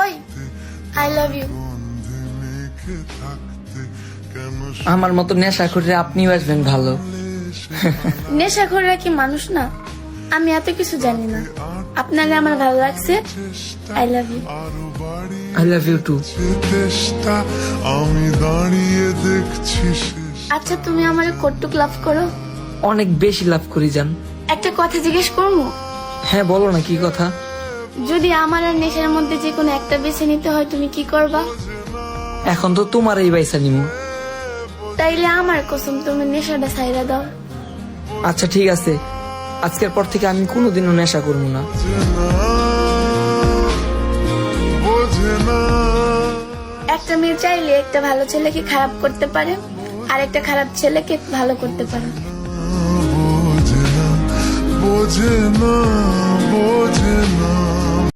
ওই I love you আমার মতো নেশা করে আপনিও আসবেন ভালো। নেশাখোররা কি মানুষ না? আমি এত কিছু জানি না। আপনারে আমার ভালো লাগছে। I love you I love you too আমি দাঁড়িয়ে দেখছি আচ্ছা তুমি আমার কটুক লাভ করো। অনেক বেশি লাভ করি যান একটা কথা জিজ্ঞেস করব? হ্যাঁ বলো না কি কথা? যদি আমার আর নেশার মধ্যে যে কোনো একটা বেছে নিতে হয় তুমি কি করবা? এখন তো তোমার এই বাইসা নিমু। তাইলে আমার কসম তুমি নেশাটা ছাইরা দাও। আচ্ছা ঠিক আছে। আজকের পর থেকে আমি কোনোদিনও নেশা করব না। বোঝে একটা মেয়ে চাইলে একটা ভালো ছেলেকে খারাপ করতে পারে আর একটা খারাপ ছেলেকে ভালো করতে পারে। বোঝে না